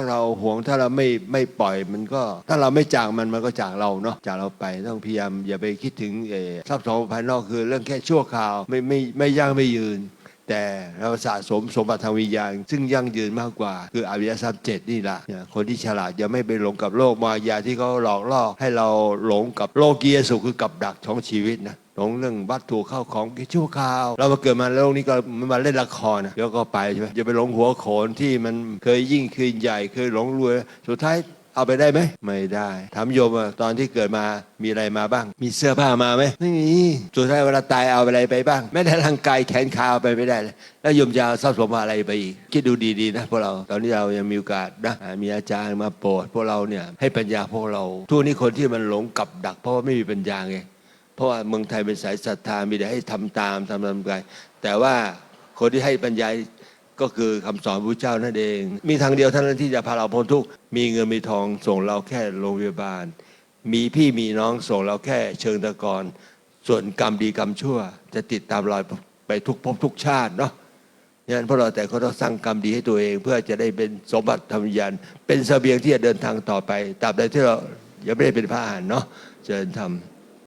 ถ้าเราหวงถ้าเราไม่ไม่ปล่อยมันก็ ถ้าเราไม่จากมันมันก็จากเราเนาะจากเราไปต้องพยายามอย่าไปคิดถึงเอ่อทรัพย์สมบัติภายนอกคือ เรื่องแค่ชั่วคราวไม่ไม่ไม่ยั่งไม่ยืน แต่เราสะสมสมบัติทางวิญญาณ ซึ่งยั่งยืนมากกว่า คืออริยทรัพย์เจ็ดนี่แหละคนที่ฉลาดอย่าไม่ไปหลงกับโลกมายาที่เขาหลอกล่อให้เราหลงกับโลกียสุขคือกับดักของชีวิตนะหลงเรื่องวัตถุเข้าของกิชั่วคราว เรามาเกิดมาโลกนี้ก็มันมาเล่นละครนะเดี๋ยวก็ไปใช่ไหมอย่าไปหลงหัวโขนที่มันเคยยิ่งเคยใหญ่เคยหลงรวยสุดท้าย เอาไปได้ไหมไม่ได้ถามโยมว่าตอนที่เกิดมามีอะไรมาบ้าง มีเสื้อผ้ามาไหมไม่มีสุดท้ายเวลาตายเอาอะไรไปบ้างแม้แต่ร่างกายแขนขาเอาไปไม่ได้เลยแล้วโยมจะทรัพย์สมบัติอะไรไปอีกคิดดูดีๆนะพวกเราตอนนี้เรายังมีโอกาสนะมีอาจารย์มาโปรดพวกเราเนี่ยให้ปัญญาพวกเราทุกนี้คนที่มันหลงกับดัก เพราะว่าไม่มีปัญญาไงเพราะว่าเมืองไทยเป็นสายศรัทธามีแต่ให้ทำตามทำตามกันแต่ว่าคนที่ให้ปัญญา ก็คือคำสอนพระเจ้านั่นเอง มีทางเดียวเท่านั้นที่จะพาเราพ้นทุกข์มีเงินมีทองส่งเราแค่โรงพยาบาล มีพี่มีน้องส่งเราแค่เชิงตะกอนส่วนกรรมดีกรรมชั่ว จะติดตามรอยไปทุกภพทุกชาติเนาะนั้นพวกเราแต่ก็ต้องสร้างกรรมดีให้ตัวเอง เพื่อจะได้เป็นสมบัติธรรมยานเป็นเสบียงที่จะเดินทางต่อไปตราบใดที่เรายังไม่ได้เป็นพระอรหันต์เนาะเจริญธรรม